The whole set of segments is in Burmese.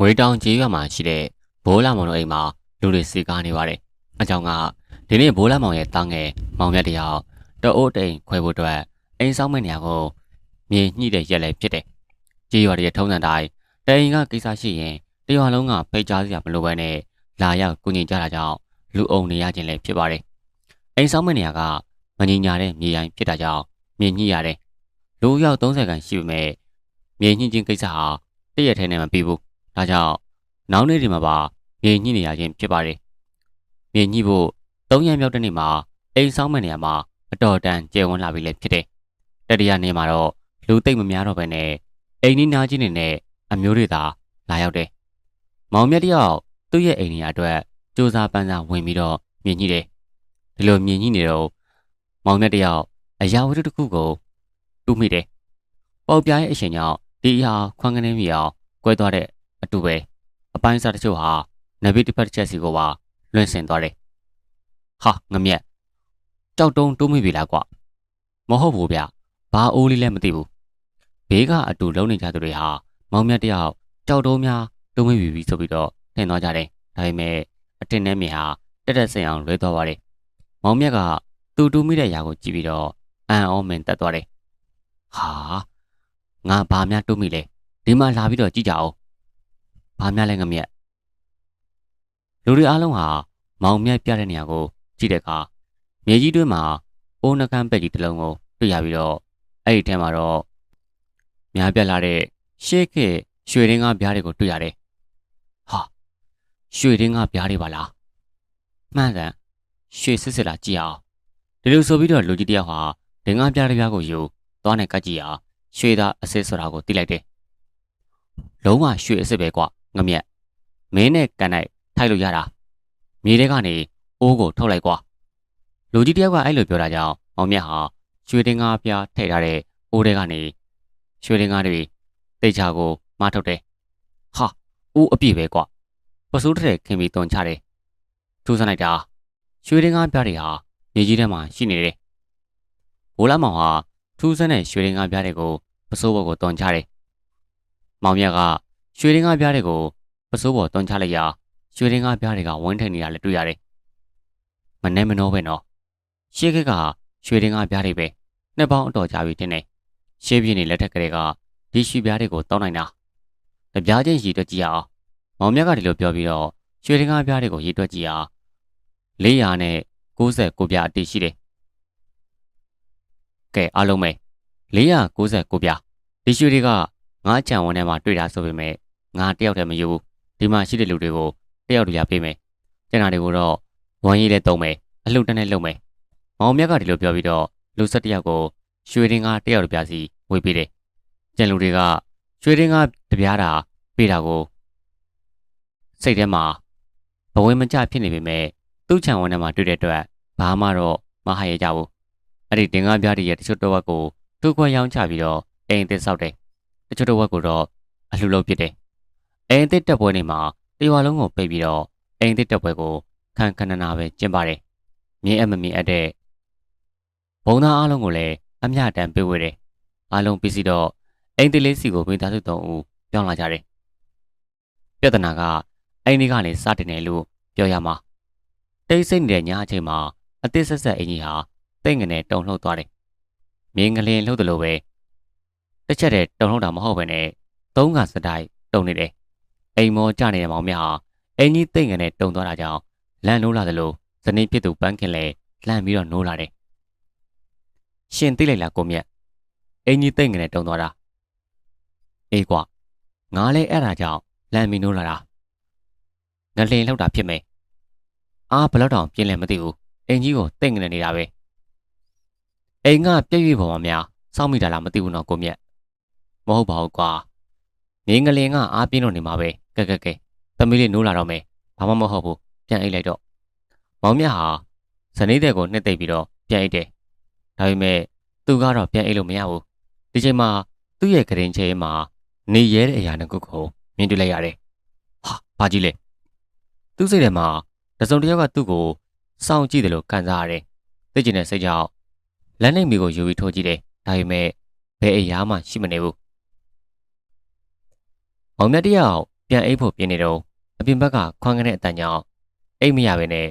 ငွေတောင်ကျေးရွာမှာရှိတဲ့ဘိုးလာမောင်တို့အိမ်မှာလူတွေစီကားနေပါတယ်။အကြောင်းကဒီနေ့ဘိုးလာမောင်ရဲ့တားငယ်မောင်မြတ်တယောက်တအိုးတိန်ခွဲဖို့အတွက်အိမ်ဆောင်မဲ့နေရာကိုမြေညှိတဲ့ရက်လည်းဖြစ်တယ်။ကျေးရွာတွေရဲ့ထုံးစံတိုင်းတိန်ကကိစ္စရှိရင်တရွာလုံးကဖိတ်ကြားစရာမလိုဘဲနဲ့လာရောက်ကူညီကြတာကြောင့်လူအုံနေရခြင်းလည်းဖြစ်ပါတယ်။အိမ်ဆောင်မဲ့နေရာကမငြိညာတဲ့မြေရိုင်းဖြစ်တာကြောင့်မြေညှိရတယ်။လူရောက်30ခန်းရှိပေမဲ့မြေညှိခြင်းကိစ္စဟာတရက်ထဲနဲ့မပြီးဘူး။ ဒါကြောင့်နောက်နေ့တွေမှာပါမြေညှိနေရခြင်းဖြစ်ပါတယ်။မြေညှိဖို့၃ရက်မြောက်တဲ့နေ့မှာအိမ်ဆောင်မဲ့နေရာမှာအတော်တန်ကျယ်ဝန်းလာပြီလည်းဖြစ်တယ်။တတိယနေ့မှာတော့လူသိမ့်မများတော့ဘဲနဲ့အိမ်နီးနားချင်းတွေနဲ့အမျိုးတွေသာလာရောက်တယ်။မောင်မြတ်တယောက်သူ့ရဲ့အိမ်နေရာအတွက်စူးစမ်းပန်းစားဝင်ပြီးတော့မြင်ကြီးတယ်။ဒီလိုမြင်ကြီးနေတော့မောင်မြတ်တယောက်အရာဝတ္ထုတစ်ခုကိုတူးမိတယ်။ပေါက်ပြားရဲ့အရှင်ကြောင့်ဒီအရာခွန်ကနေမြေအောင်ကွဲသွားတဲ့ အတူပဲအပိုင်းစားတချို့ဟာနဗီတစ်ဖက်တစ်ချက်စီကိုပါလွှင့်ဆင်သွားတယ်။ဟာငမြက်ကြောက်တုံးတိုးမိပြီလားကွ။မဟုတ်ဘူးဗျ။ဘာအိုးလေးလည်းမသိဘူး။ဘေးကအတူလုံးနေကြသူတွေဟာမောင်မြတ်တယောက်ကြောက်တုံးများတိုးမိပြီဆိုပြီးတော့ထင်သွားကြတယ်။ဒါပေမဲ့အတင်နဲ့မြေဟာတက်တက်ဆင်အောင်လွဲသွားပါတယ်။မောင်မြတ်ကသူတူးမိတဲ့ຢာကိုကြည့်ပြီးတော့အန်အောမင်တက်သွားတယ်။ဟာငါဘာများတိုးမိလဲဒီမှာလာပြီးတော့ကြည့်ကြအောင်။ ဘာများလဲငမြက်လူတွေအားလုံးဟာမောင်မြတ်ပြတဲ့နေရာကိုကြည့်တဲ့အခါမြေကြီးတွင်းမှာအိုးနှကန်းပက်ကြီးတစ်လုံးကိုတွေ့ရပြီးတော့အဲ့ဒီထဲမှာတော့များပြက်လာတဲ့ရှေးခေတ်ရွှေရင်းကားပြားတွေကိုတွေ့ရတယ်။ဟာရွှေရင်းကားပြားတွေပါလား။မှန်ကန်ရွှေစစ်စစ်လာကြည့်အောင်ဒီလိုဆိုပြီးတော့လူကြီးတယောက်ဟာဒင်္ဂါပြားတစ်ပြားကိုယူသွားနဲ့ကတ်ကြည့်အောင်ရွှေသားအစစ်ဆိုတာကိုသိလိုက်တယ်။လုံးဝရွှေအစစ်ပဲကွ ငမြက်မင်းနဲ့ကန်နိုင်ထိုက်လို့ရတာမြေထဲကနေအိုးကိုထုတ်လိုက်ကွာလူကြီးတယောက်ကအဲ့လိုပြောတာကြောင့်မောင်မြတ်ဟာရွှေတင်ကားပြားထည့်ထားတဲ့အိုးထဲကနေရွှေတင်ကားတွေတိတ်ချကိုမထုတ်တယ်ဟာအိုးအပြည့်ပဲကွာပစိုးတဲ့ခင်ပြီးတွန်ချတယ်ထူးဆန်းလိုက်တာရွှေတင်ကားပြားတွေဟာမြေကြီးထဲမှာရှိနေတယ်ဘိုးလာမောင်ဟာထူးဆန်းတဲ့ရွှေတင်ကားပြားတွေကိုပစိုးဘော်ကိုတွန်ချတယ်မောင်မြတ်က ရွှေတင်ကားပြားတွေကိုပစိုးဘော်တွန်ချလိုက်ရာရွှေရင်းကားပြားတွေကဝင်းထိန်နေရလဲတွေ့ရတယ်။မနဲ့မနှောပဲနော်။ရှေးခက်ကရွှေရင်းကားပြားတွေပဲနှစ်ပေါင်းအတော်ကြာပြီတင်နေ။ရှေးပြင်းနေလက်ထက်ကလေးကဒီရွှေပြားတွေကိုတောင်းနိုင်တာ။တပြားချင်းရည်တွက်ကြည့်အောင်။မောင်မြတ်ကဒီလိုပြောပြီးတော့ရွှေရင်းကားပြားတွေကိုရည်တွက်ကြည့်အောင်400နဲ့69ပြားအတိရှိတယ်။ကဲအားလုံးပဲ469ပြားဒီရွှေတွေကငါးချံဝန်းထဲမှာတွေ့တာဆိုပေမဲ့ ငါတယောက်တည်းမယူဘူးဒီမှာရှိတဲ့လူတွေကိုတယောက်တည်းရပေးမယ်ကျန်တာတွေကိုတော့ဝမ်းရည်နဲ့တုံးမယ်အလှတန်းနဲ့လုပ်မယ်မောင်မြတ်ကဒီလိုပြောပြီးတော့လူဆက်တယောက်ကိုရွှေရင်းကားတယောက်တပြားစီဝေပေးတယ်ကျန်လူတွေကရွှေရင်းကားတပြားတာပေးတာကိုစိတ်ထဲမှာဘဝင်မကျဖြစ်နေပေမဲ့သူ့ခြံဝန်းထဲမှာတွေ့တဲ့အတွက်ဘာမှတော့မဟာရကြဘူးအဲ့ဒီတင်ကားပြားတွေရဲ့တချို့တော့ဝက်ကိုသူ့ခွက်ရောင်းချပြီးတော့အိမ်အသစ်ဆောက်တယ်တချို့တော့ဝက်ကိုတော့အလှလုပ်ဖြစ်တယ် အိမ်အသစ်တက်ပွဲနေမှာတရွာလုံးကိုပိတ်ပြီးတော့အိမ်သစ်တက်ပွဲကိုခန်းခဏနာပဲကျင်းပါတယ်။မြင်းအမမီအပ်တဲ့ဘုံသားအားလုံးကိုလည်းအမျှတန်ပေးဝေတယ်။အားလုံးပြီးစီတော့အိမ်သစ်လေးစီကိုမိသားစုသုံးဦးပြောင်းလာကြတယ်။ပြဿနာကအိမ်လေးကနေစတင်တယ်လို့ပြောရမှာ။တိတ်ဆိတ်နေတဲ့ညအချိန်မှာအသစ်ဆက်ဆက်အင်ကြီးဟာတိတ်ငနဲ့တုံလှုပ်သွားတယ်။မြင်းကလေးလှုပ်တယ်လို့ပဲတစ်ချက်တည်းတုံလှုပ်တာမဟုတ်ဘဲနဲ့သုံးကစတိုင်းတုံနေတယ် အိမ်မောကြနေတဲ့မောင်မြဟာအင်ကြီးတိတ်ငနဲ့တုံသွားတာကြောင့်လန့်နိုးလာသလိုဇနီးဖြစ်သူပန်းခင်လည်းလှမ်းပြီးတော့နိုးလာတယ်။ရှင်သိလိုက်လားကိုမြတ်အင်ကြီးတိတ်ငနဲ့တုံသွားတာအေးကွာငါလည်းအဲ့ဒါကြောင့်လန့်ပြီးနိုးလာတာငလင်လောက်တာဖြစ်မယ်အားဘလောက်တောင်ပြင်းလဲမသိဘူးအင်ကြီးကိုတိတ်ငနဲ့နေတာပဲအိမ်ကပြည့်ရွေ့ပေါ်မှာများစောင့်မိတာလားမသိဘူးနော်ကိုမြတ်မဟုတ်ပါဘူးကွာငင်းငလင်ကအားပြင်းလို့နေမှာပဲ ကဲကဲကဲသမီးလေးနိုးလာတော့မယ်ဘာမှမဟုတ်ဘူးပြန်အိတ်လိုက်တော့မောင်မြတ်ဟာဇနီးတဲ့ကိုနှစ်သိပ်ပြီးတော့ပြန်အိတ်တယ်ဒါပေမဲ့သူကတော့ပြန်အိတ်လို့မရဘူးဒီချိန်မှာသူ့ရဲ့ကရင်ချဲမှာနေရဲတဲ့အရာတစ်ခုကိုမြင်တွေ့လိုက်ရတယ်ဟာဘာကြီးလဲသူ့စိတ်ထဲမှာတစုံတစ်ယောက်ကသူ့ကိုစောင့်ကြည့်တယ်လို့ခံစားရတယ်သိကျင်တဲ့စိတ်ကြောင့်လက်နှိပ်မီကိုယူပြီးထိုးကြည့်တယ်ဒါပေမဲ့ဘယ်အရာမှရှိမနေဘူးမောင်မြတ်တယောက် ပြန်အိပ်ဖို့ပြင်နေတော့အပြင်ဘက်ကခွန်ကနေအတန်ကြောင့်အိပ်မရပဲနဲ့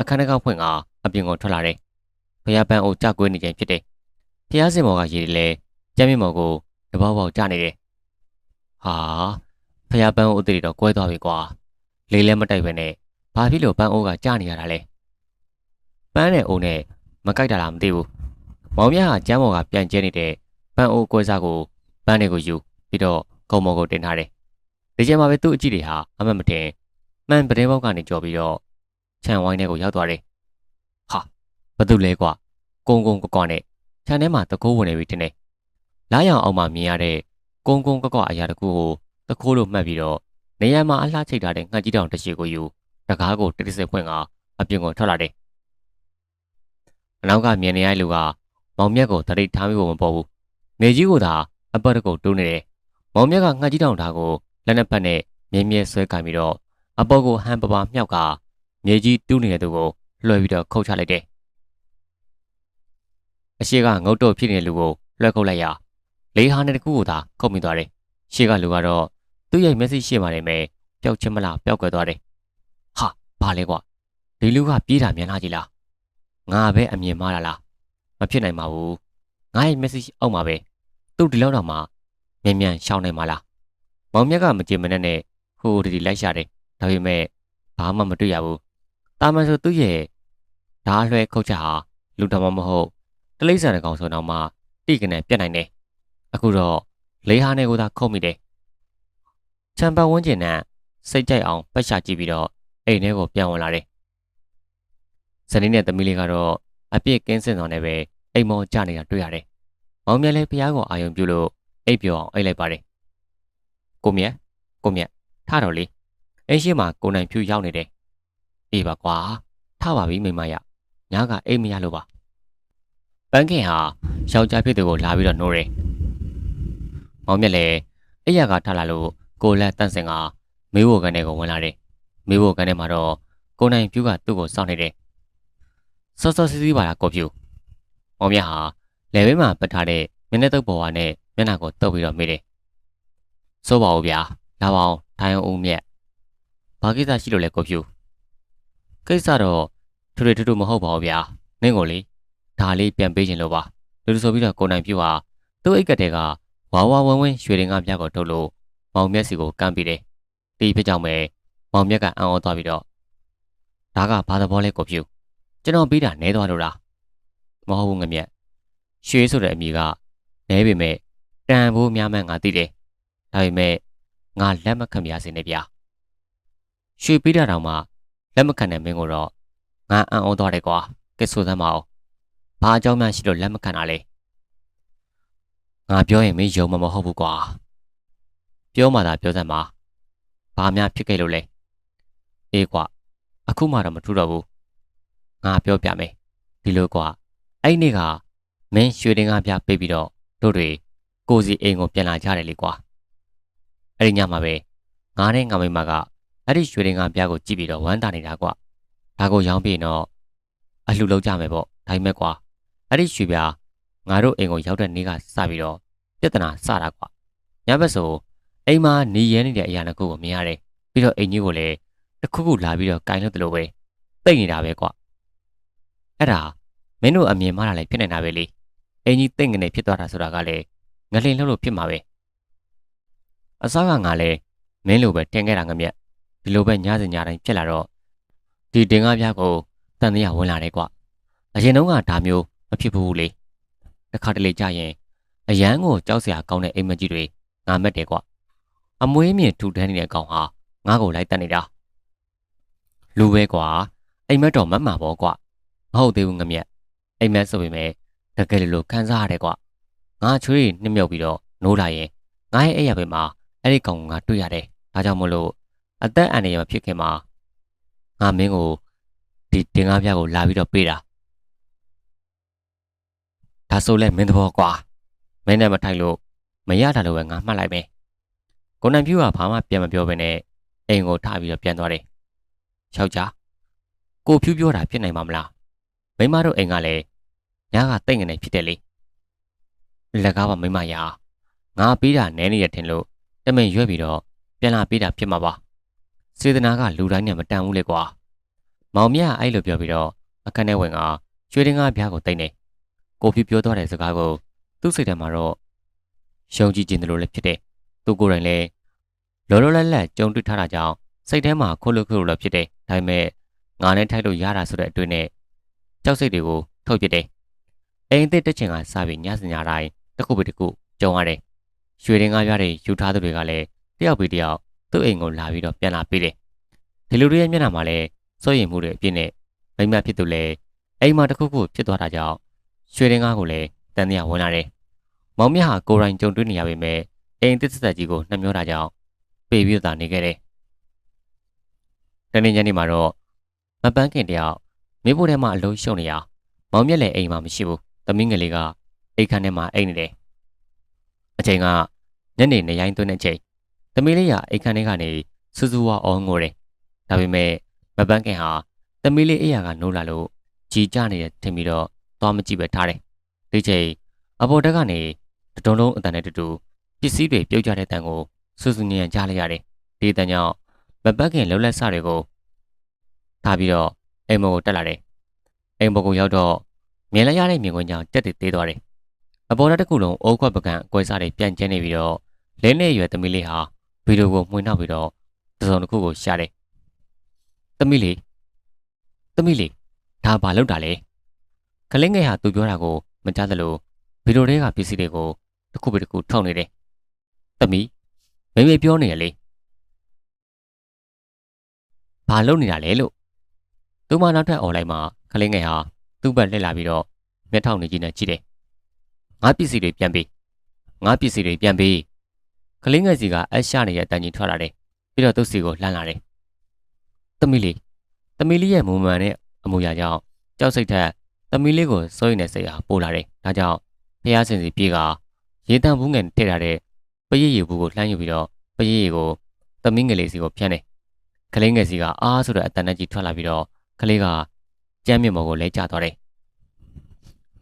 အခန်းထဲကဖွင့်ကအပြင်ကိုထွက်လာတယ်။ဖျားပန်းအိုကြကွေးနေချိန်ဖြစ်တယ်။ဖျားစင်မော်ကရေလေကျမ်းမြင့်မော်ကိုတဘောပေါက်ကျနေတယ်။ဟာဖျားပန်းအိုအသေးတော့ကွဲသွားပြီကွာ။လေးလည်းမတိုက်ပဲနဲ့ဘာဖြစ်လို့ပန်းအိုးကကျနေရတာလဲ။ပန်းနဲ့အိုးနဲ့မကြိုက်တာလားမသိဘူး။မောင်မြတ်ကကျမ်းမော်ကပြန်ကျဲနေတဲ့ပန်းအိုးကွဲစားကိုပန်းတွေကိုယူပြီးတော့ ကုံမော်ကိုတင်ထားတယ်။ဒီချိန်မှာပဲသူ့အကြည့်တွေဟာအမတ်မတင်မှန်ပတဲပေါက်ကနေကြော်ပြီးတော့ခြံဝိုင်းထဲကိုရောက်သွားတယ်။ဟာဘာတူလဲကွာကုန်းကုန်းကွကွနဲ့ခြံထဲမှာတကိုးဝင်နေပြီတင်နေ။လားရောင်အောက်မှာမြင်ရတဲ့ကုန်းကုန်းကွကွအရာတကူကိုတကိုးလို့မှတ်ပြီးတော့နေရာမှာအလှချိတ်ထားတဲ့ငှက်ကြီးတောင်တစ်ချီကိုယူတကားကိုတိတိစက်ဖွင့်ကအပြင်ကိုထွက်လာတယ်။အနောက်ကမြင်နေရတဲ့လူကမောင်မြတ်ကိုတရိတ်ထားမိဖို့မပေါ်ဘူး။နေကြီးကသာအပတ်တကုတ်တိုးနေတယ်။ မောင်မြတ်ကငှက်ကြီးတောင်ဓာတ်ကိုလက်နဲ့ပတ်နဲ့မြင်းမြဲဆွဲကင်ပြီးတော့အပေါ်ကိုဟန်ပပမြောက်ကမြေကြီးတူးနေတဲ့သူကိုလွှဲပြီးတော့ခုတ်ချလိုက်တယ်။အရှိကငုတ်တော့ဖြစ်နေတဲ့လူကိုလွှဲခုတ်လိုက်ရလေးဟာနဲ့တကူကိုသာခုတ်မိသွားတယ်။ရှေ့ကလူကတော့သူ့ရဲ့မျက်စိရှေ့မှာနေမယ်ပျောက်ချင်းမလားပျောက်ကွယ်သွားတယ်။ဟာဘာလဲကွာဒီလူကပြေးတာမြန်လာကြီးလား။ငါပဲအမြင်မှားတာလား။မဖြစ်နိုင်ပါဘူး။ငါရဲ့မျက်စိအောက်မှာပဲသူ့ဒီလောက်တော့မှ မြန်မြန်ရှောင်းနိုင်မှာလား။မောင်မြက်ကမကြင်မနဲ့နဲ့ဟိုဒီဒီလိုက်ရှာတယ်။ဒါပေမဲ့ဘာမှမတွေ့ရဘူး။တာမန်ဆိုသူ့ရဲ့ဓာတ်လွှဲခုတ်ချက်ဟာလူတော်မမဟုတ်တလိမ့်ဆန်တဲ့ကောင်ဆိုတော့မှတိကနေပြတ်နိုင်တယ်။အခုတော့လေးဟာနဲ့ကိုသာခုတ်မိတယ်။ချမ်ပတ်ဝန်းကျင်နဲ့စိတ်ကြိုက်အောင်ပတ်ရှာကြည့်ပြီးတော့အိမ်ထဲကိုပြန်ဝင်လာတယ်။ဇနီးနဲ့သမီးလေးကတော့အပြစ်ကင်းစင်ဆောင်နဲ့ပဲအိမ်မောကြနေတာတွေ့ရတယ်။မောင်မြတ်လည်းဖះကိုအာယုံပြုလို့ အိပ်ပျော်အောင်အိပ်လိုက်ပါတယ်။ကိုမြတ်ကိုမြတ်ထတော့လေအိမ်ရှိမှာကိုနိုင်ဖြူရောက်နေတယ်အေးပါကွာထပါပြီမိမရညကအိမ်မရလို့ပါပန်းခင်ဟာယောက်ျားဖြစ်သူကိုလာပြီးတော့နှိုးတယ်မောင်မြက်လည်းအိယာကထလာလို့ကိုလက်တန့်စင်ကမေးဖို့ကန်ထဲကိုဝင်လာတယ်မေးဖို့ကန်ထဲမှာတော့ကိုနိုင်ဖြူကသူ့ကိုစောင့်နေတယ်စောစောစီးစီးပါလားကိုဖြူမောင်မြက်ဟာလယ်ဘေးမှာပတ်ထားတဲ့မျက်နှာတုပ်ပေါ်ဝါနဲ့ မျက်နှာကိုတုပ်ပြီးတော့မေးတယ်စိုးပါဦးဗျာလာပါအောင်ထိုင်အောင်မြက်ဘာကိစ္စရှိလို့လဲကိုဖြူကိစ္စတော့ထွေထွေထူးထူးမဟုတ်ပါဘူးဗျာနင့်ကိုလေဒါလေးပြန်ပေးခြင်းလို့ပါလူလူဆိုပြီးတော့ကိုနိုင်ဖြူဟာသူ့အိတ်ကတဲ့ကဝါဝါဝင်းဝင်းရွှေရင်ကပြကိုထုတ်လို့မောင်မျက်စီကိုကမ်းပြီးတယ်ဒီဖြစ်ကြောင့်ပဲမောင်မျက်ကအံ့ဩသွားပြီးတော့ဒါကဘာသဘောလဲကိုဖြူကျွန်တော်ပြီးတာနဲသွားလို့လားမဟုတ်ဘူးငမြက်ရွှေဆိုတဲ့အမည်ကနဲပေမဲ့ တန်ဖို့များမှန်းငါသိတယ်ဒါပေမဲ့ငါလက်မခံပြရစေနဲ့ဗျာရွှေပေးတာတောင်မှလက်မခံတဲ့မင်းကိုတော့ငါအံ့ဩသွားတယ်ကွာကဲဆိုသမ်းမအောင်ဘာအကြောင်းမှရှိလို့လက်မခံတာလဲငါပြောရင်မင်းယုံမှာမဟုတ်ဘူးကွာပြောမှသာပြောစမ်းပါဘာများဖြစ်ခဲ့လို့လဲအေးကွာအခုမှတော့မထူတော့ဘူးငါပြောပြမယ်ဒီလိုကွာအဲ့နေ့ကမင်းရွှေတင်ကားပြပေးပြီးတော့တို့တွေ ကိုစီအိမ်ကိုပြန်လာကြတယ်လေကွာအဲ့ဒီညမှာပဲငါနဲ့ငါမိမကအဲ့ဒီရွှေရင်ကပြားကိုကြည့်ပြီးတော့ဝမ်းသာနေတာကွာဒါကိုရောင်းပြီးတော့အလှလောက်ကြမယ်ပေါ့ဒါပေမဲ့ကွာအဲ့ဒီရွှေပြားငါတို့အိမ်ကိုရောက်တဲ့နေ့ကစပြီးတော့ပြဿနာစတာကွာညဘက်ဆိုအိမ်မှာနေရဲနေတဲ့အရာတစ်ခုကိုမြင်ရတယ်ပြီးတော့အိမ်ကြီးကိုလည်းတစ်ခုခုလာပြီးတော့ကင်လို့တလို့ပဲတိတ်နေတာပဲကွာအဲ့ဒါမင်းတို့အမြင်မှားတာလည်းဖြစ်နေတာပဲလေအိမ်ကြီးတိတ်ငနေဖြစ်သွားတာဆိုတာကလည်း ငလင်လှုပ်လို့ဖြစ်မှာပဲအစားကငါလည်းမင်းလိုပဲတင်ခဲ့တာငမြက်ဒီလိုပဲညစဉ်ညတိုင်းဖြစ်လာတော့ဒီတင်ကားပြားကိုတန်တရားဝင်လာတယ်ကွအရင်တုန်းကဒါမျိုးမဖြစ်ဘူးလေတစ်ခါတလေကြာရင်အရန်ကိုကြောက်စရာကောင်းတဲ့အိမ်မကြီးတွေငါမက်တယ်ကွအမွေးမြင့်ထူထမ်းနေတဲ့ကောင်ဟာငါ့ကိုလိုက်တက်နေတာလူပဲကွာအိမ်မက်တော့မတ်မှာပေါ့ကွမဟုတ်သေးဘူးငမြက်အိမ်မက်ဆိုပေမဲ့တကယ်လို့ခံစားရတယ်ကွ ငါချွေးနှမြုပ်ပြီးတော့နိုးလာရင်ငါရဲ့အဲ့ရပဲမှာအဲ့ဒီကောင်ကငါတွေ့ရတယ်ဒါကြောင့်မလို့အသက်အန္တရာယ်ဖြစ်ခင်မှာငါမင်းကိုဒီတင်ကားပြကိုလာပြီးတော့ပေးတာဒါဆိုလဲမင်းသဘောကွာမင်းနဲ့မထိုက်လို့မရတာလို့ပဲငါမှတ်လိုက်မယ်ကိုနံပြူကဘာမှပြန်မပြောဘဲနဲ့အိမ်ကိုထားပြီးတော့ပြန်သွားတယ်ယောက်ျားကိုဖြူပြောတာဖြစ်နိုင်မှာမလားမိမတို့အိမ်ကလည်းညကတိတ်ငနေဖြစ်တယ်လေ လက်ကားပါမိမရာငါပေးတာနဲနေရထင်လို့တမင်ရွက်ပြီးတော့ပြန်လာပေးတာဖြစ်မှာပါစေတနာကလူတိုင်းနဲ့မတန်ဘူးလေကွာမောင်မြအဲ့လိုပြောပြီးတော့အခန်းထဲဝင်ကရွှေတင်းကားပြားကိုတိတ်နေကိုဖြူပြောသွားတဲ့စကားကိုသူ့စိတ်ထဲမှာတော့ရှုံကြည့်ခြင်းတလို့လည်းဖြစ်တယ်သူကိုယ်တိုင်လည်းလောလောလတ်လတ်ကြုံတွေ့ထားတာကြောင့်စိတ်ထဲမှာခိုးလို့ခိုးလို့လည်းဖြစ်တယ်ဒါပေမဲ့ငါနဲ့ထိုက်လို့ရတာဆိုတဲ့အတွေ့နဲ့ကြောက်စိတ်တွေကိုထုတ်ပြတယ်အိမ်အစ်တက်ချင်ကစပြီးညစင်ညတိုင်း တစ်ခုပြီးတစ်ခုကြုံရတယ်ရွှေတင်းကားပြားတွေယူထားသူတွေကလည်းတယောက်ပြီးတယောက်သူ့အိမ်ကိုလာပြီးတော့ပြန်လာပေးတယ်ဒီလူတွေရဲ့မျက်နှာမှာလည်းစိုးရိမ်မှုတွေအပြည့်နဲ့မိမဖြစ်သူလည်းအိမ်မှာတစ်ခုခုဖြစ်သွားတာကြောင့်ရွှေတင်းကားကိုလည်းတန်တရားဝင်လာတယ်မောင်မြဟာကိုရိုင်းကြုံတွေ့နေရပေမဲ့အိမ်တစ်သက်ကြီးကိုနှမျောတာကြောင့်ပေပြီးတော့နေခဲ့တယ်တနေ့ညနေမှာတော့မပန်းခင်တယောက်မိဖို့ထဲမှာအလုံးရှုံနေရမောင်မြက်လည်းအိမ်မှာမရှိဘူးသမီးငယ်လေးက အိတ်ခန်းထဲမှာအိတ်နေတယ်အချိန်ကညနေနေရိုင်းသွင်းတဲ့အချိန်သမီးလေးကအိတ်ခန်းထဲကနေစူးစူဝါအောင်းငိုတယ်ဒါပေမဲ့မပန်းခင်ဟာသမီးလေးအိယာကနိုးလာလို့ကြီးကြနေတဲ့ထင်ပြီးတော့သွားမကြည့်ပဲထားတယ်ဒီချိန်အပေါ်တက်ကနေတတုံးလုံးအတန်နဲ့တူတူပစ္စည်းတွေပြုတ်ကျတဲ့တန်ကိုစူးစူညံကြားလိုက်ရတယ်ဒီတန်ကြောင့်မပန်းခင်လှုပ်လက်စတွေကိုထားပြီးတော့အိမ်မောကိုတက်လာတယ်အိမ်မောကိုရောက်တော့မြင်လိုက်ရတဲ့မြင်ကွင်းကြောင့်တက်တည်သေးသွားတယ် အပေါ်တက်တစ်ခုလုံးအိုးခွက်ပကံအကွဲစားတွေပြန်ကျင်းနေပြီးတော့လင်းနဲ့ရွယ်သမီးလေးဟာဗီဒီယိုကိုမှွေနှောက်ပြီးတော့တစုံတစ်ခုကိုရှာတယ်သမီးလေးသမီးလေးဒါဘာလုပ်တာလဲကလင်းငယ်ဟာသူပြောတာကိုမကြားသလိုဗီဒီယိုထဲကပစ္စည်းတွေကိုတစ်ခုပြီးတစ်ခုထုတ်နေတယ်သမီးမေမေပြောနေရလေဘာလုပ်နေတာလဲလို့သူမနောက်ထပ်အွန်လိုင်းမှာကလင်းငယ်ဟာသူ့ဘက်လှည့်လာပြီးတော့မျက်ထောင်နေကြီးနဲ့ကြည့်တယ် ငါပစ္စည်းတွေပြန်ပေးငါပစ္စည်းတွေပြန်ပေးကလေးငယ်စီကအရှနေရဲ့တန်ကြီးထွက်လာတယ်ပြီးတော့သူ့စီကိုလှမ်းလာတယ်သမီးလေးသမီးလေးရဲ့မူမှန်တဲ့အမူအရာကြောင့်ကြောက်စိတ်ထက်သမီးလေးကိုစိုးရိမ်တဲ့စိတ်ဟာပိုလာတယ်ဒါကြောင့်ဖះစင်စီပြေးကရေတံဘူးငယ်ထည့်ထားတဲ့ပရိရေဘူးကိုလှမ်းယူပြီးတော့ပရိရေကိုသမီးငယ်လေးစီကိုဖြန်းတယ်ကလေးငယ်စီကအားဆိုတဲ့အတန်နဲ့ကြီးထွက်လာပြီးတော့ကလေးကကြမ်းမြင့်မော်ကိုလဲကျသွားတယ်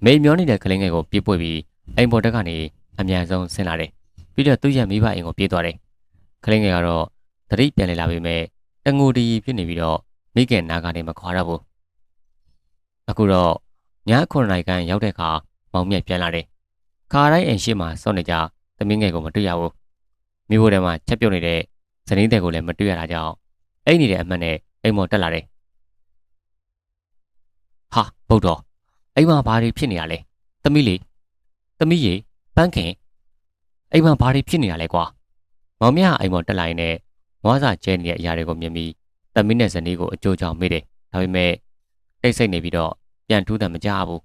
မိန်မျောနေတဲ့ကလေးငယ်ကိုပြေးပွေပြီးအိမ်ပေါ်တက်ကနေအမြန်ဆုံးဆင်းလာတယ်ပြီးတော့သူ့ရဲ့မိဘအိမ်ကိုပြေးသွားတယ်ကလေးငယ်ကတော့သတိပြန်လေလာပေမဲ့တငိုတီဖြစ်နေပြီးတော့မိခင်နာကနေမခွာတော့ဘူးအခုတော့ည9နာရီခန့်ရောက်တဲ့အခါမောင်မြတ်ပြန်လာတယ်ခါတိုင်းအိမ်ရှိမှစောင့်နေကြသမီးငယ်ကိုမတွေ့ရဘူးမိဖို့ထဲမှာချက်ပြုတ်နေတဲ့ဇနီးတဲ့ကိုလည်းမတွေ့ရတာကြောင့်အိမ်နေတဲ့အမှန်နဲ့အိမ်မော်တက်လာတယ်ဟာဗုဒ္ဓ အိမ်မှာဘာတွေဖြစ်နေရလဲသမီးလေးသမီးရေပန်းခင်အိမ်မှာဘာတွေဖြစ်နေရလဲကွာမောင်မြအိမ်ပေါ်တက်လာရင်လည်းငွားစာကျဲနေတဲ့အရာတွေကိုမြင်ပြီးသမီးနဲ့ဇနီးကိုအကြိုးကြောင့်မေးတယ်ဒါပေမဲ့တိတ်ဆိတ်နေပြီးတော့ပြန်ထူးတယ်မကြဘူး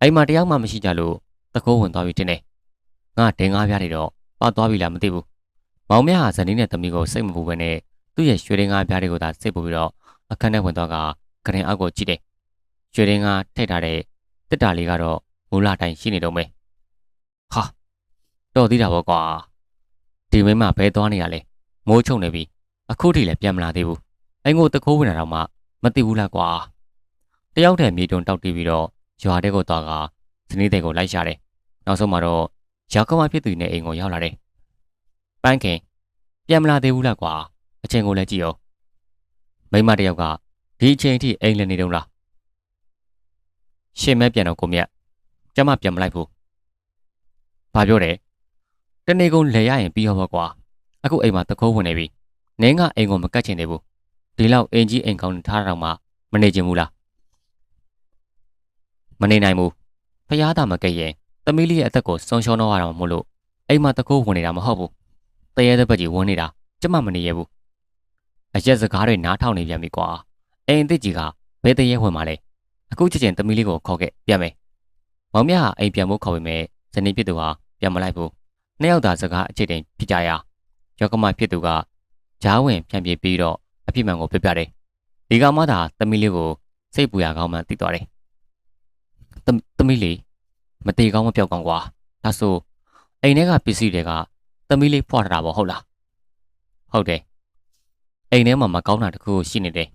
အိမ်မှာတယောက်မှမရှိကြလို့တကိုးဝင်သွားပြီတင်တယ်ငါဒင်းငါးပြားတွေတော့ပါသွားပြီလားမသိဘူးမောင်မြဟာဇနီးနဲ့သမီးကိုစိတ်မပူဘဲနဲ့သူ့ရဲ့ရွှေဒင်းငါးပြားတွေကိုသာစိတ်ပူပြီးတော့အခန်းထဲဝင်သွားကကရင်အောက်ကိုကြည့်တယ် ရွှေဒင်းငါးထိတ်ထားတဲ့တစ်တာလေးကတော့မူလာတိုင်းရှိနေတော့မယ်ဟာတော်သေးတာပေါ့ကွာဒီမင်းမဘဲသွားနေရလဲမိုးချုံနေပြီအခုထိလည်းပြန်မလာသေးဘူးအိမ်ကိုတခိုးဝင်လာတော့မှမသိဘူးလားကွာတယောက်တည်းမြေတုံတောက်တီးပြီးတော့ရွာတဲ့ကိုသွားကဇနီးတဲ့ကိုလိုက်ရှာတယ်နောက်ဆုံးမှာတော့ရောက်ကမဖြစ်သူနဲ့အိမ်ကိုရောက်လာတယ်ပန်းခင်ပြန်မလာသေးဘူးလားကွာအချိန်ကိုလည်းကြည့်အောင်မိမတယောက်ကဒီအချိန်ထိအိမ်လည်းနေတော့လား ရှင်မဲပြန်တော့ကိုမြတ်ကျမပြန်မလိုက်ဘူး။ဘာပြောတယ်။တနေကုန်လဲရရင်ပြီးရောပေါ့ကွာ။အခုအိမ်မှာတခိုးဝင်နေပြီ။နင်းကအိမ်ကိုမကတ်ချင်သေးဘူး။ဒီလောက်အင်ကြီးအိမ်ကောင်းထားတော့မှမနေချင်ဘူးလား။မနေနိုင်ဘူး။ဖျားတာမကဲ့ရင်သမီးလေးရဲ့အသက်ကိုဆုံးရှုံးတော့ရမှာမို့လို့အိမ်မှာတခိုးဝင်နေတာမဟုတ်ဘူး။တရေတဲ့ဘက်ကြီးဝင်နေတာကျမမနေရဘူး။အရက်စကားတွေနားထောင်နေပြန်ပြီကွာ။အိမ်အစ်ကြီးကဘယ်တရေဝင်มาလဲ။ အခုချက်ချင်းသမီးလေးကိုခေါ်ခဲ့ပြန်မယ်မောင်မြဟာအိမ်ပြန်ဖို့ခေါ်ပေမဲ့ဇနီးဖြစ်သူဟာပြန်မလိုက်ဘူးနှစ်ယောက်သာစကားအခြေတင်ဖြစ်ကြရာရောက်ကမဖြစ်သူကဂျားဝင်ပြန်ပြေးပြီးတော့အဖြစ်မှန်ကိုပြပြတယ်ဒီကောင်မသာသမီးလေးကိုစိတ်ပူရကောင်းမှသိသွားတယ်သမီးလေးမတေကောင်းမပြောက်ကောင်းကွာဒါဆိုအိမ်ထဲကပစ္စည်းတွေကသမီးလေးဖွာထားတာပေါ့ဟုတ်လားဟုတ်တယ်အိမ်ထဲမှာမကောင်းတာတခုရှိနေတယ်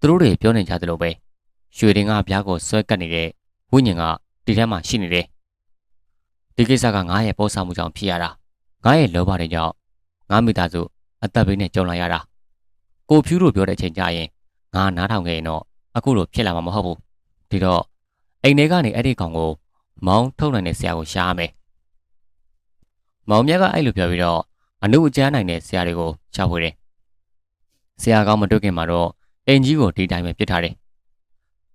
သူတို့တွေပြောနေကြသလိုပဲ ရွှေတင်ကပြားကိုဆွဲကပ်နေတဲ့ဝိညာဉ်ကဒီထဲမှာရှိနေတယ်ဒီကိစ္စကငါရဲ့ပေါ်ဆမှုကြောင့်ဖြစ်ရတာငါရဲ့လောဘတွေကြောင့်ငါမိသားစုအသက်ဘေးနဲ့ကြုံလာရတာကိုဖြူးတို့ပြောတဲ့အချိန်ကြာရင်ငါနားထောင်ခဲ့ရင်တော့အခုလိုဖြစ်လာမှာမဟုတ်ဘူးဒီတော့အိမ်ထဲကနေအဲ့ဒီကောင်ကိုမောင်းထုတ်နိုင်တဲ့ဆရာကိုရှားရမယ်မောင်မြတ်ကအဲ့လိုပြောပြီးတော့အနုအကျမ်းနိုင်တဲ့ဆရာတွေကိုရှာဖွေတယ်ဆရာကောင်းမတွေ့ခင်မှာတော့အင်ကြီးကိုဒီတိုင်းပဲပြစ်ထားတယ်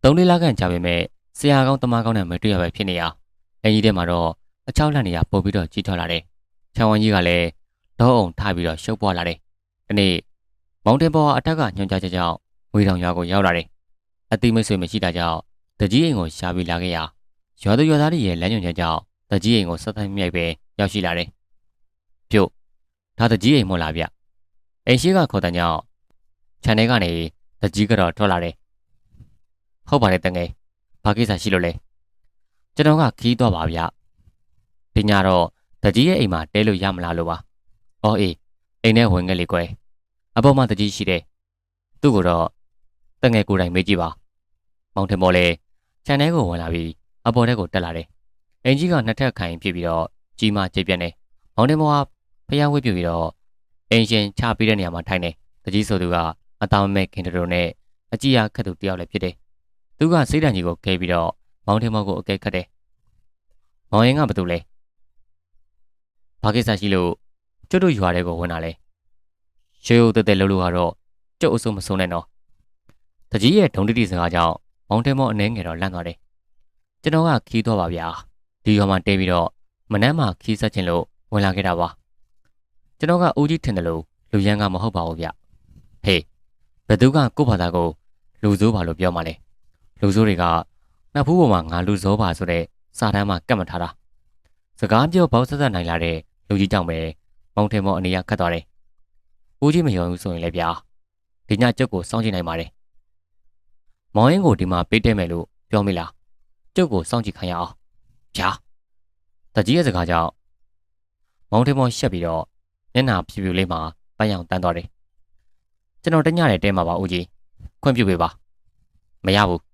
သုံးလေးလခန့်ကြာပေမဲ့ဆရာကောင်းတမကောင်းနဲ့မတွေ့ရပဲဖြစ်နေရအင်ကြီးထဲမှာတော့အချောက်လက်နေရပို့ပြီးတော့ကြီးထွားလာတယ်ချောင်းဝင်းကြီးကလည်းဒေါအောင်ထားပြီးတော့ရှုပ်ပွားလာတယ်ဒီနေ့မောင်တင်ပေါ်အထက်ကညွှန်ကြားချက်ကြောင့်ဝေတောင်ရွာကိုရောက်လာတယ်အတိမိတ်ဆွေမရှိတာကြောင့်တကြီးအိမ်ကိုရှာပြီးလာခဲ့ရရွာသူရွာသားတွေရဲ့လမ်းညွှန်ချက်ကြောင့်တကြီးအိမ်ကိုဆက်တိုင်းမြိုက်ပဲရောက်ရှိလာတယ်ပြုတ်ဒါတကြီးအိမ်မို့လားဗျအိမ်ရှိကခေါ်တဲ့ကြောင့်ခြံထဲကနေတကြီးကတော့ထွက်လာတယ် ဟုတ်ပါတယ်တငယ်ဘာကိစ္စရှိလို့လဲကျွန်တော်ကခီးတော့ပါဗျဒီညတော့တကြီးရဲ့အိမ်မှာတဲလို့ရမလားလို့ပါအော်အေးအိမ်ထဲဝင်ခဲ့လေကွယ်အပေါ်မှာတကြီးရှိတယ်သူ့ကိုတော့တငယ်ကိုယ်တိုင်မေးကြည့်ပါမောင်ထင်ပေါ်လေခြံထဲကိုဝင်လာပြီးအပေါ်ထဲကိုတက်လာတယ်အင်ကြီးကနှစ်ထပ်ခိုင်ဖြစ်ပြီးတော့ကြီးမကြေပြက်နေမောင်ထင်ပေါ်ကဖျားဝှေ့ပြပြီးတော့အင်ရှင်ချပေးတဲ့နေရာမှာထိုင်နေတကြီးဆိုသူကအတောင်မဲ့ခင်တတော်နဲ့အကြည့်ရခက်သူတယောက်လည်းဖြစ်တယ် သူကစိတ်ဓာတ်ကြီးကိုခဲပြီးတော့မောင်ထင်ပေါ်ကိုအကဲခတ်တယ်မောင်ရင်ကဘာတူလဲဘာကိစ္စရှိလို့ကျွတ်တို့ရွာတဲ့ကိုဝင်လာလဲရေရိုးတက်တက်လှုပ်လို့ကတော့ကျုပ်အစုံမစုံနဲ့နော်တကြီးရဲ့ဒုံတိတိစကားကြောင့်မောင်တင်မောအနေငယ်တော့လန့်သွားတယ်ကျွန်တော်ကခီးသွားပါဗျာဒီရွာမှာတဲပြီးတော့မနှမ်းမှခီးဆက်ခြင်းလို့ဝင်လာခဲ့တာပါကျွန်တော်ကအိုးကြီးထင်တယ်လို့လူရန်ကမဟုတ်ပါဘူးဗျဟေးဘသူကကို့ဘာသာကိုလူစိုးပါလို့ပြောမှလဲ လူစိုးတွေကနှစ်ဖူးပေါ်မှာငါလူစိုးပါဆိုတဲ့စာတမ်းမှာကတ်မထားတာစကားပြောဘောက်ဆက်ဆက်နိုင်လာတဲ့လူကြီးကြောင့်ပဲမောင်ထင်မောအနေရခတ်သွားတယ်ဦးကြီးမယုံဘူးဆိုရင်လည်းဗျာဒီညကျုပ်ကိုစောင့်ကြည့်နိုင်ပါတယ်။မောင်ရင်ကိုဒီမှာပေးတဲ့မယ်လို့ပြောမိလား။ကျုပ်ကိုစောင့်ကြည့်ခိုင်းရအောင်။ဗျာ။တကြီးရဲ့စကားကြောင့်မောင်ထမောရှက်ပြီးတော့မျက်နှာဖြူဖြူလေးမှာပန်းရောင်တန်းသွားတယ်။ကျွန်တော်တညတဲ့တဲမှာပါဦးကြီး။ခွင့်ပြုပေးပါ။မရဘူး။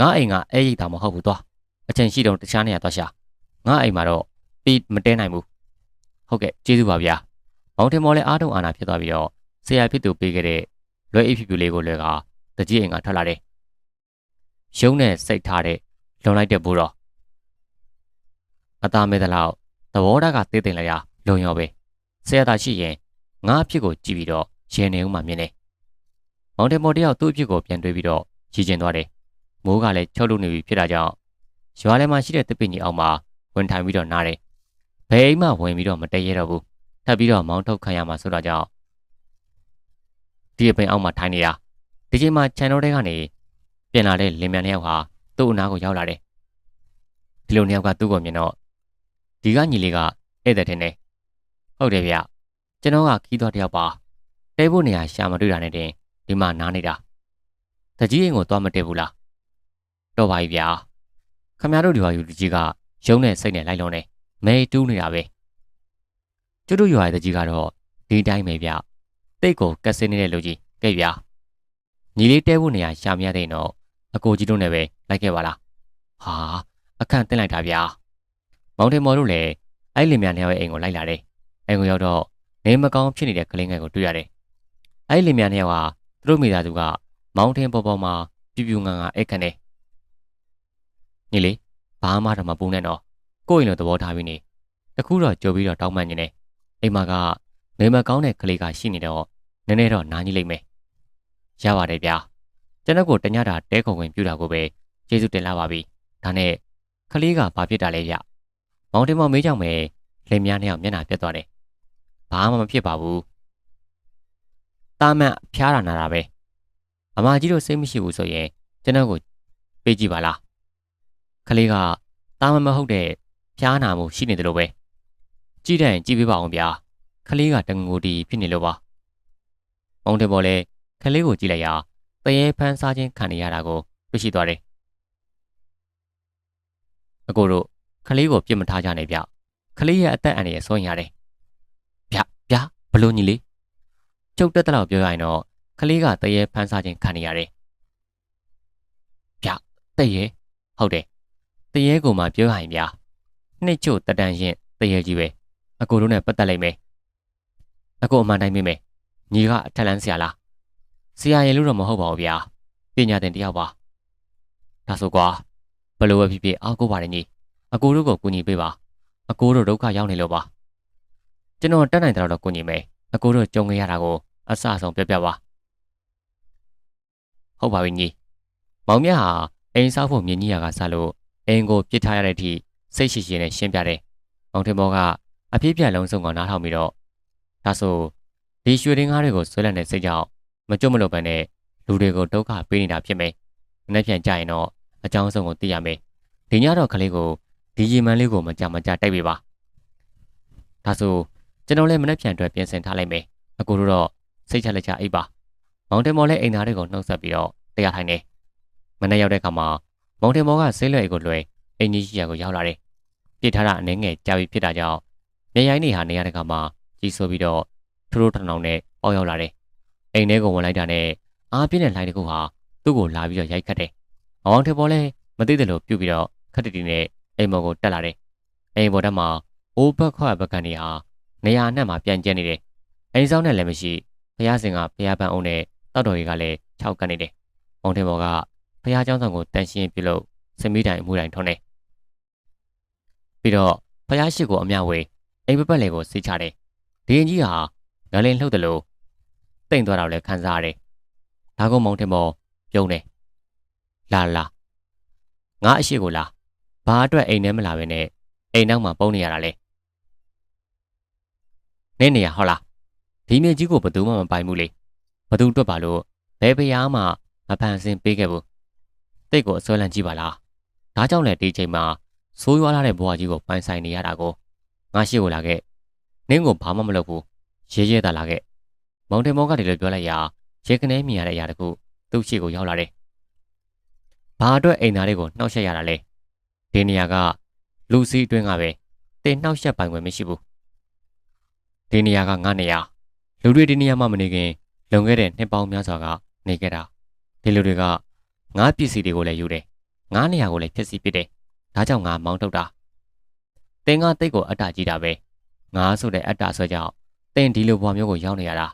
ငါအိမ်ကအဲ့ရိတ်တာမဟုတ်ဘူးသွား။အချိန်ရှိတော့တခြားနေရာသွားရှာ။ငါအိမ်မှာတော့ပြီးမတဲနိုင်ဘူး။ဟုတ်ကဲ့ကျေးဇူးပါဗျာ။မောင်ထမောလည်းအားထုတ်အာနာဖြစ်သွားပြီးတော့ဆရာဖြစ်သူပေးခဲ့တဲ့လွယ်အိပ်ဖြူဖြူလေးကိုလွယ်ကတကြီးအိမ်ကထွက်လာတယ်။ရုံးနဲ့စိတ်ထားတဲ့လုံလိုက်တဲ့ဘူတော်အသားမဲသလောက်သဘောထားကသေးသိမ့်လိုက်ရလုံရောပဲဆရာသာရှိရင်ငါအဖြစ်ကိုကြည့်ပြီးတော့ရင်နေဦးမှမြင်တယ်။မောင်တယ်မော်တယောက်သူ့အဖြစ်ကိုပြန်တွေးပြီးတော့ရည်ကျင်သွားတယ်။ မိုးကလည်းချုပ်လို့နေပြီဖြစ်တာကြောင့်ရွာထဲမှာရှိတဲ့တပည့်ကြီးအောင်မှာဝင်ထိုင်ပြီးတော့နားတယ်။ဘယ်အိမ်မှဝင်ပြီးတော့မတည့်ရတော့ဘူး။ထပ်ပြီးတော့မောင်းထုတ်ခံရမှာဆိုတာကြောင့်ဒီအပင်အောက်မှာထိုင်နေတာဒီချိန်မှာခြံတော်တဲကနေပြန်လာတဲ့လင်မြန်နှစ်ယောက်ဟာသူ့အနားကိုရောက်လာတယ်ဒီလိုနှစ်ယောက်ကသူ့ကိုမြင်တော့ဒီကညီလေးကဧည့်သည်တင်နေဟုတ်တယ်ဗျကျွန်တော်ကခီးသွားတယောက်ပါတဲဖို့နေရာရှာမတွေ့တာနဲ့တင်ဒီမှာနားနေတာတကြီးအိမ်ကိုသွားမတည့်ဘူးလား တော့ပါပြီဗျာခမရတို့ဒီဟာယူတကြီးကရုံးနဲ့စိတ်နဲ့လိုက်လုံးနေမဲတူးနေတာပဲကျွတ်တို့ရွာရဲ့တကြီးကတော့ဒီတိုင်းပဲဗျတိတ်ကိုကက်စင်းနေတဲ့လူကြီးကဲ့ဗျာညီလေးတဲဖို့နေရာရှာမရတဲ့တော့အကိုကြီးတို့နဲ့ပဲလိုက်ခဲ့ပါလားဟာအခန့်တင်လိုက်တာဗျာမောင်တင်မော်တို့လည်းအဲ့လင်မြနှစ်ယောက်ရဲ့အိမ်ကိုလိုက်လာတယ်အိမ်ကိုရောက်တော့နေမကောင်းဖြစ်နေတဲ့ကလေးငယ်ကိုတွေ့ရတယ်အဲ့လင်မြနှစ်ယောက်ဟာသူတို့မိသားစုကမောင်တင်ပေါ်ပေါ်မှာပြူပြူငန်းငါအိတ်ခနဲ့ ညီလေးဘာမှတော့မပူနဲ့တော့ကိုယ့်အိမ်လိုသဘောထားပြီးနေတခုတော့ကြိုပြီးတော့တောင်းပန်နေတယ်အိမ်မှာကနေမကောင်းတဲ့ကလေးကရှိနေတော့နည်းနည်းတော့နားကြီးလိမ့်မယ်ရပါတယ်ဗျာကျွန်တော်ကိုတညတာတဲခုံဝင်ပြူတာကိုပဲကျေးဇူးတင်လာပါပြီဒါနဲ့ကလေးကဘာဖြစ်တာလဲဗျမောင်တင်မောင်မေးကြောင်မယ်လင်မြန်းနဲ့မျက်နှာပြတ်သွားတယ်ဘာမှမဖြစ်ပါဘူးတာမန်ဖျားတာနာတာပဲအမကြီးတို့စိတ်မရှိဘူးဆိုရင်ကျွန်တော်ကိုပေးကြည့်ပါလား ကလေးကတာမန်မဟုတ်တဲ့ဖျားနာမှုရှိနေတယ်လို့ပဲကြည့်တယ်ကြည့်ပေးပါအောင်ဗျာခလေးကတငိုတီဖြစ်နေလို့ပါ။မောင်တယ်ပေါ်လဲခလေးကိုကြည့်လိုက်ရာတရေဖန်းစားခြင်းခံနေရတာကိုတွေ့ရှိသွားတယ်။အကိုတို့ခလေးကိုပြစ်မထားကြနဲ့ဗျ။ခလေးရဲ့အသက်အန္တရာယ်စိုးရင်ရတယ်။ဗျဗျဘလို့ညီလေးကျုပ်တက်တဲ့လောက်ပြောရရင်တော့ခလေးကတရေဖန်းစားခြင်းခံနေရတယ်။ဗျတရေဟုတ်တယ်။ တရေကိုမှပြောရရင်ဗျ။နှစ်ချို့တတန်ရင်တရေကြီးပဲအကိုတို့နဲ့ပတ်သက်လိမ့်မယ်အကိုအမှန်တိုင်းမေးမယ်ညီကအထက်လန်းဆရာလားဆရာရင်လို့တော့မဟုတ်ပါဘူးဗျာပညာသင်တယောက်ပါဒါဆိုကွာဘလို့ပဲဖြစ်ဖြစ်အားကိုးပါတယ်ညီအကိုတို့ကိုကူညီပေးပါအကိုတို့ဒုက္ခရောက်နေလို့ပါကျွန်တော်တက်နိုင်တယ်တော့ကူညီမယ်အကိုတို့ကြုံခဲ့ရတာကိုအဆအဆုံးပြပြပါဟုတ်ပါပြီညီမောင်မြတ်ဟာအိမ်ဆောက်ဖို့မြင်ကြီးရကစလို့ အိမ်ကိုပြစ်ထားရတဲ့အထိစိတ်ရှိရှိနဲ့ရှင်းပြတယ်မောင်ထင်ဘောကအဖြစ်ပြက်လုံးစုံကနားထောင်ပြီးတော့ဒါဆိုဒီရွှေရင်းကားတွေကိုဆွဲလန့်တဲ့စိတ်ကြောင့်မကြွမလို့ပဲနဲ့လူတွေကိုဒုက္ခပေးနေတာဖြစ်မယ်။မနေ့ပြန်ကြရင်တော့အကြောင်းစုံကိုသိရမယ်။ဒီညတော့ကလေးကိုဒီရီမန်လေးကိုမကြမကြတိုက်ပေးပါ။ဒါဆိုကျွန်တော်လည်းမနေ့ပြန်အတွက်ပြင်ဆင်ထားလိုက်မယ်။အကူတို့တော့စိတ်ချလက်ချအိပ်ပါ။မောင်တင်မော်လည်းအိမ်သားတွေကိုနှုတ်ဆက်ပြီးတော့တရားထိုင်နေ။မနေ့ရောက်တဲ့အခါမှာ မောင်တင်မော်ကဆေးလွယ်အိတ်ကိုလွှဲအင်ကြီးကြီးရကိုရောက်လာတယ်။ပြစ်ထားတာအနေငယ်ကြာပြီဖြစ်တာကြောင့်မျက်ရိုင်းနေဟာနေရတဲ့အခါမှာကြီးဆိုပြီးတော့ထိုးထိုးထောင်ထောင်နဲ့ပေါက်ရောက်လာတယ်။အိမ်ထဲကိုဝင်လိုက်တာနဲ့အားပြင်းတဲ့လှိုင်းတစ်ခုဟာသူ့ကိုလာပြီးတော့ရိုက်ခတ်တယ်။အောင်ထေပေါ်လဲမသိတယ်လို့ပြုတ်ပြီးတော့ခက်တီတီနဲ့အိမ်မော်ကိုတက်လာတယ်။အိမ်ပေါ်တက်မှာအိုးဘက်ခွဘက်ကနေဟာနေရာအနှံ့မှာပြန်ကျဲနေတယ်။အိမ်ဆောင်နဲ့လည်းမရှိဖះစင်ကဖះပန်းအောင်နဲ့တောက်တော်ကြီးကလည်းခြောက်ကန်နေတယ်။အောင်ထေပေါ်က ဖះเจ้าဆောင်ကိုတန်ရှင်းပြုလို့စမီးတိုင်အမှုတိုင်ထုံးတယ်။ပြီးတော့ဖះရှိကိုအမြဝေအိမ်ပပတ်လေကိုစီးချတယ်။ဒီရင်ကြီးဟာငလင်းလှုပ်တယ်လို့တိမ်သွားတော့လည်းခံစားရတယ်။ဒါကုန်းမောင်တင်မော်ပြုံးတယ်။လာလာငါအရှိကိုလာဘာအတွက်အိမ်ထဲမလာဘဲနဲ့အိမ်နောက်မှာပုံနေရတာလဲ။နင်းနေရဟောလားဒီမြေကြီးကိုဘသူမှမပိုင်ဘူးလေ။ဘသူတွက်ပါလို့ဘယ်ဖျားမှမဖန်ဆင်းပေးခဲ့ဘူး။ တိတ်ကိုအစွဲလန့်ကြည့်ပါလား။ဒါကြောင့်လေဒီချိန်မှာဆိုးရွားလာတဲ့ဘဝကြီးကိုပိုင်ဆိုင်နေရတာကိုငါရှိကိုလာခဲ့။နင်းကိုဘာမှမလုပ်ဘူးရဲရဲသာလာခဲ့မောင်တင်မောကတည်းကပြောလိုက်ရာရဲကနေမြင်ရတဲ့အရာတခုသူ့ရှိကိုရောက်လာတယ်။ဘာအတွက်အိမ်သားလေးကိုနှောက်ယှက်ရတာလဲ။ဒီနေရာကလူစီအတွင်းကပဲတင်နှောက်ယှက်ပိုင်ခွင့်မရှိဘူး။ဒီနေရာကငါနေရာလူတွေဒီနေရာမှာမနေခင်လွန်ခဲ့တဲ့နှစ်ပေါင်းများစွာကနေခဲ့တာဒီလူတွေက ငါပစ္စည်းတွေကိုလည်းယူတယ်။ငါနေရာကိုလည်းဖျက်ဆီးပစ်တယ်။ဒါကြောင့်ငါမောင်းထုတ်တာ။တင်ကတိတ်ကိုအတ္တကြီးတာပဲ။ငါဆိုတဲ့အတ္တဆွဲကြောင့်တင်ဒီလိုဘဝမျိုးကိုရောက်နေရတာ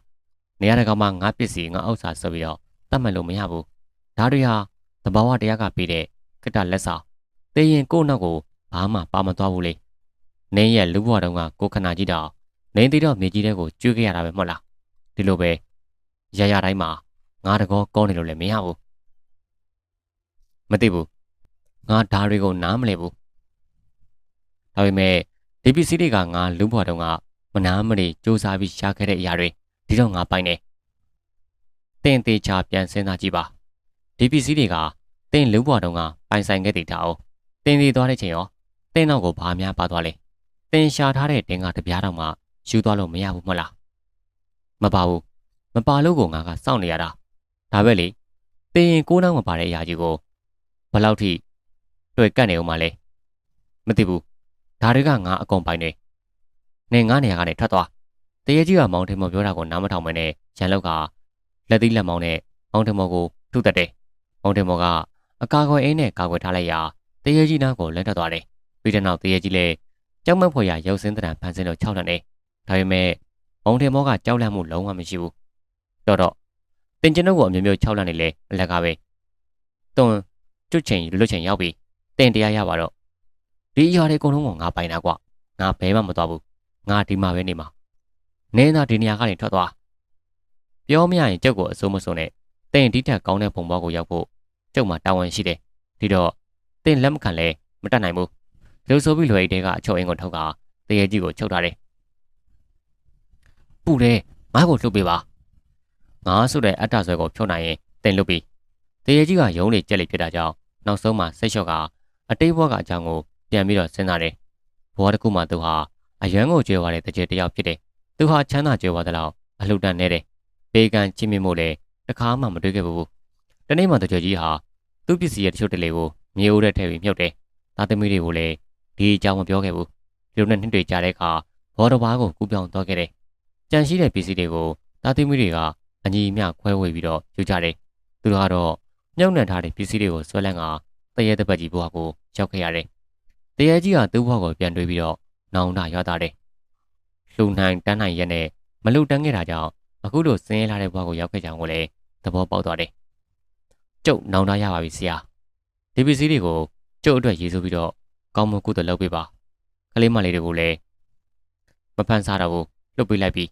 နေရာတကာမှာငါပစ္စည်းငါဥစ္စာဆိုပြီးတော့တတ်မှတ်လို့မရဘူးဒါတွေဟာသဘာဝတရားကပေးတဲ့ကတ္တလက်ဆောင်သိရင်ကိုယ့်နောက်ကိုဘာမှပါမသွားဘူးလေနင်းရဲ့လူဘဝတုန်းကကိုခဏကြီးတော့နင်းတိတော့မြေကြီးတဲ့ကိုကျွေးခဲ့ရတာပဲမဟုတ်လားဒီလိုပဲရရတိုင်းမှာငါတကောကောနေလို့လည်းမရဘူး မသိဘူးငါဓာတွေကိုနားမလဲဘူးဒါပေမဲ့ဒီပစ္စည်းတွေကငါလူဘဝတုန်းကမနာမနေစူးစမ်းပြီးရှာခဲ့တဲ့အရာတွေဒီတော့ငါပိုင်နေတင်သေးချာပြန်စဉ်းစားကြည့်ပါဒီပစ္စည်းတွေကတင်လူဘွားတုန်းကပိုင်ဆိုင်ခဲ့တဲ့တာအောင်တင်သေးသွားတဲ့ချိန်ရောတင်တော့ကိုဘာများပါသွားလဲတင်ရှာထားတဲ့တင်ကတပြားတော့မှယူသွားလို့မရဘူးမလားမပါဘူးမပါလို့ကိုငါကစောင့်နေရတာဒါပဲလေတင်ရင်ကိုးနောက်မပါတဲ့အရာကြီးကို ဘယ်လောက်ထိတွေ့ကတ်နေဦးမလဲမသိဘူးဒါတွေကငါအကုန်ပိုင်နေနေငါနေရာကနေထွက်သွားတရေကြီးကမောင်တင်မော်ပြောတာကိုနားမထောင်မနဲ့ရန်လောက်ကလက်သီးလက်မောင်းနဲ့မောင်တင်မော်ကိုထုတက်တယ်မောင်တင်မော်ကအကာခွယ်အင်းနဲ့ကာခွယ်ထားလိုက်ရာတရေကြီးနားကိုလက်ထွက်သွားတယ်ပြီးတဲ့နောက်တရေကြီးလည်းကြောက်မက်ဖွယ်ရာရုပ်စင်းတံဖန်ဆင်းလို့ခြောက်လန့်နေဒါပေမဲ့မောင်တင်မော်ကကြောက်လန့်မှုလုံးဝမရှိဘူးတော့တော့တင်ကျင်းတို့ကိုအမျိုးမျိုးခြောက်လန့်နေလေအလက်ကပဲတွန်း ကျွတ်ချိန်လွတ်ချိန်ရောက်ပြီတင်တရားရပါတော့ဒီအရာတွေအကုန်လုံးကိုငါပိုင်တာကွာငါဘဲမှမသွားဘူးငါဒီမှာပဲနေမှာနင်းသာဒီနေရာကနေထွက်သွားပြောမရရင်ကျုပ်ကိုအစိုးမစိုးနဲ့တင်ဒီထက်ကောင်းတဲ့ပုံပေါ်ကိုရောက်ဖို့ကျုပ်မှာတာဝန်ရှိတယ်ဒီတော့တင်လက်မခံလဲမတတ်နိုင်ဘူးလူဆိုပြီးလွယ်အိတ်တဲကအချုပ်အင်းကိုထုတ်ကတရေကြီးကိုချုပ်ထားတယ်ပူတယ်ငါ့ကိုလှုပ်ပေးပါငါဆိုတဲ့အတ္တဆွဲကိုဖြုတ်နိုင်ရင်တင်လှုပ်ပြီးတရေကြီးကယုံလေကြက်လေဖြစ်တာကြောင့် နောက်ဆုံးမှစိတ်လျှော့ကအတိတ်ဘဝကအကြောင်းကိုပြန်ပြီးတော့စဉ်းစားတယ်ဘဝတစ်ခုမှသူဟာအယံကိုကျွဲသွားတဲ့တကြဲတယောက်ဖြစ်တယ်။သူဟာချမ်းသာကျွဲသွားတဲ့လောက်အလှတန်နေတယ်။ပေကန်ချင်းမြင့်မို့လဲတခါမှမတွေ့ခဲ့ဘူး။တနေ့မှတကြဲကြီးဟာသူ့ပစ္စည်းရဲ့တချို့တလေကိုမြေအိုးထဲထည့်ပြီးမြုပ်တယ်။သားသမီးတွေကိုလည်းဒီအကြောင်းမပြောခဲ့ဘူး။ဒီလိုနဲ့နှစ်တွေကြာတဲ့အခါဘော်တော်ဘားကိုကူးပြောင်းသွားခဲ့တယ်။ကြံရှိတဲ့ပစ္စည်းတွေကိုသားသမီးတွေကအညီအမျှခွဲဝေပြီးတော့ယူကြတယ်။သူတို့ကတော့ မြုပ်နှံထားတဲ့ပစ္စည်းတွေကိုဆွဲလန်းကတရေတပတ်ကြီးဘဝကိုရောက်ခဲ့ရတယ်။တရေကြီးကသူ့ဘဝကိုပြန်တွေးပြီးတော့နောင်တရွာသားတယ်လှူနိုင်တန်းနိုင်ရက်နဲ့မလှူတန်းခဲ့တာကြောင့်အခုလိုစင်းရဲလာတဲ့ဘဝကိုရောက်ခဲ့ကြအောင်ကိုလည်းသဘောပေါက်သွားတယ်။ကျုပ်နောင်တရပါပြီဆရာ။ဒီပစ္စည်းတွေကိုကျုပ်အတွက်ရေးဆိုပြီးတော့ကောင်းမွန်ကုသိုလ်လုပ်ပေးပါ။ကလေးမလေးတွေကိုလည်းမဖန်ဆားတော့ဘူးလွတ်ပေးလိုက်ပြီး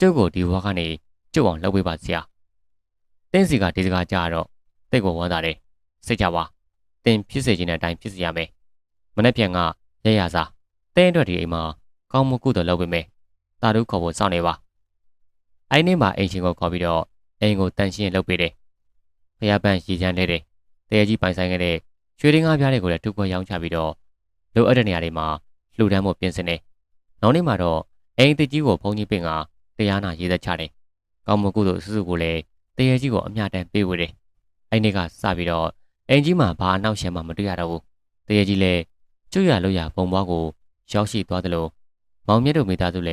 ကျုပ်ကိုဒီဘဝကနေကျုပ်အောင်လုပ်ပေးပါဆရာ။တင်းစီကဒီစကားကြားတော့ တိတ်ကိုဝမ်းသာတယ်။စိတ်ကြပါ။တင်းဖြစ်စေခြင်းတဲ့အတိုင်းဖြစ်စေရမယ်။မနေ့ပြန်ကရရစားတင်းအတွက်ဒီအိမ်မှာကောင်းမွန်ကုသိုလ်လုပ်ပေးမယ်။တာတို့ခေါ်ဖို့စောင့်နေပါ။အိုင်းနေမှာအိမ်ရှင်ကိုခေါ်ပြီးတော့အိမ်ကိုတန်ရှင်းလုပ်ပေးတယ်။ဖျားပန်းရည်ချမ်းလဲတယ်။တရေကြီးပိုင်ဆိုင်ခဲ့တဲ့ရွှေရင်းကားပြားတွေကိုလည်းထုတ်ခွဲရောင်းချပြီးတော့လိုအပ်တဲ့နေရာတွေမှာလှူဒန်းဖို့ပြင်ဆင်တယ်။နောက်နေ့မှာတော့အိမ်တကြီးကိုဘုံကြီးပင်ကတရားနာရေးသက်ချတယ်။ကောင်းမွန်ကုသိုလ်စုစုကိုလည်းတရေကြီးကိုအမျှတမ်းပေးဝေတယ်။ အဲ့ဒီကစပြီးတော့အိမ်ကြီးမှာဘာအနောက်ရှမ်းမှမတွေ့ရတော့ဘူး။တရေကြီးလည်းကျွတ်ရလို့ရပုံပွားကိုရောက်ရှိသွားတယ်လို့မောင်မြတ်တို့မိသားစုလည်း